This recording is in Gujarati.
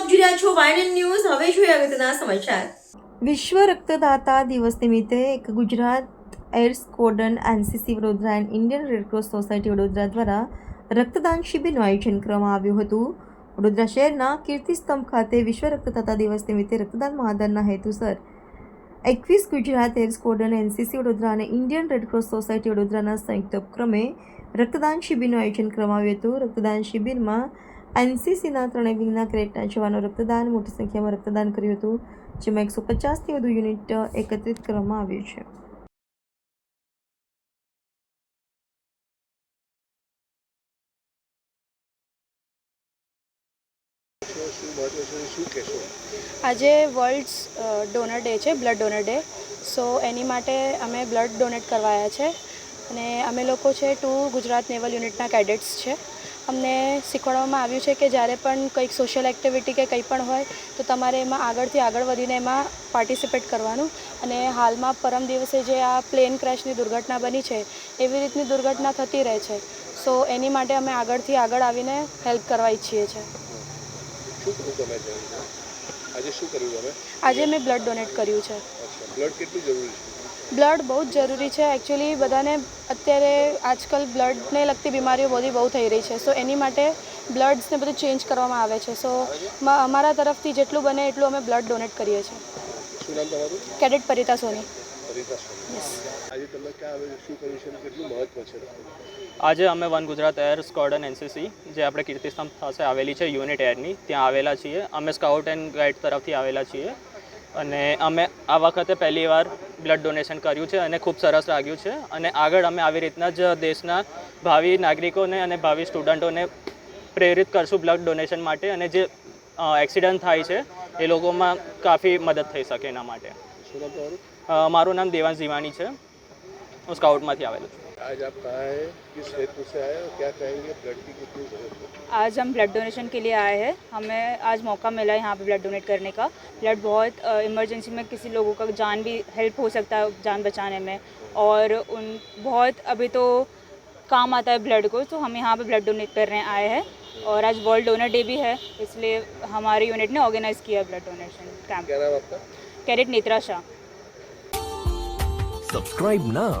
આપ જોઈ રહ્યા છો વાયનન ન્યૂઝ. હવે જોઈએ અગત્યના સમાચાર? વિશ્વ રક્તદાતા દિવસ નિમિત્તે એક Gujarat air squadron NCC Vadodara and Indian Red Cross society Vadodara દ્વારા રક્તદાન શિબિરનું આયોજન કરવામાં આવ્યું હતું. વડોદરા શહેરના કીર્તિસ્તંભ ખાતે વિશ્વ રક્તદાતા દિવસ નિમિત્તે રક્તદાન મહાદાનના હેતુસર એકવીસ Gujarat air squadron NCC Vadodara અને ઇન્ડિયન રેડક્રોસ સોસાયટી વડોદરાના સંયુક્ત ઉપક્રમે રક્તદાન શિબિરનું આયોજન કરવામાં આવ્યું હતું. રક્તદાન શિબિરમાં એનસીસીના ત્રણેય વિંગના ક્રેટના જવાનો રક્તદાન, મોટી સંખ્યામાં રક્તદાન કર્યું હતું, જેમાં એકસો પચાસથી વધુ યુનિટ એકત્રિત કરવામાં આવ્યું છે. આજે વર્લ્ડ્સ ડોનર ડે છે બ્લડ ડોનર ડે સો એની માટે અમે બ્લડ ડોનેટ કરવાયા છે. અને અમે લોકો છે ટુ ગુજરાત નેવલ યુનિટના કેડેટ્સ છે. અમને શીખવાડવામાં આવ્યું છે કે જ્યારે પણ કંઈક સોશિયલ એક્ટિવિટી કે કંઈ પણ હોય તો તમારે એમાં આગળથી આગળ વધીને એમાં પાર્ટિસિપેટ કરવાનું. અને હાલમાં પરમ દિવસે જે આ પ્લેન ક્રેશની દુર્ઘટના બની છે એવી રીતની દુર્ઘટના થતી રહે છે. સો એની માટે અમે આગળથી આગળ આવીને હેલ્પ કરવા ઈચ્છીએ છીએ. આજે મેં બ્લડ ડોનેટ કર્યું છે. બ્લડ કેટલું જરૂરી છે? બ્લડ બહુ જ જરૂરી છે. એકચ્યુઅલી બધાને અત્યારે આજકાલ બ્લડને લગતી બીમારીઓ બધી બહુ થઈ રહી છે. સો એની માટે બ્લડ્સને બધું ચેન્જ કરવામાં આવે છે. સો અમારા તરફથી જેટલું બને એટલું અમે બ્લડ ડોનેટ કરીએ છીએ. કેડેટ પરિતા સોની. આજે અમે one Gujarat air squadron NCC જે આપણે કીર્તિસ્તંભ પાસે આવેલી છે યુનિટ એરની ત્યાં આવેલા છીએ. અમે સ્કાઉટ એન્ડ ગાઈડ તરફથી આવેલા છીએ. અને અમે આ વખતે પહેલી વાર બ્લડ ડોનેશન કર્યું છે અને ખૂબ સરસ લાગ્યું છે. અને આગળ અમે આવી રીતના જ દેશના ભાવિ નાગરિકોને અને ભાવિ સ્ટુડન્ટોને પ્રેરિત કરશું બ્લડ ડોનેશન માટે અને જે એક્સિડન્ટ થાય છે એ લોકોમાં કાફી મદદ થઈ શકે એના માટે. મારું નામ દેવાંશ જીવાણી છે. હું સ્કાઉટમાંથી આવેલું છું. आज आप कहाँ हैं? किस हेतु से आए और क्या कहेंगे? ब्लड की कितनी ज़रूरत है? आज हम ब्लड डोनेशन के लिए आए हैं। हमें आज मौका मिला है यहाँ पे ब्लड डोनेट करने का। ब्लड बहुत इमरजेंसी में किसी लोगों का जान भी हेल्प हो सकता है जान बचाने में। और उन बहुत अभी तो काम आता है ब्लड को तो हम यहाँ पे ब्लड डोनेट करने आए हैं। और आज वर्ल्ड डोनर डे भी है इसलिए हमारे यूनिट ने ऑर्गेनाइज़ किया ब्लड डोनेशन कैंप क्या नाम आपका? Cadet Netra Shah Subscribe now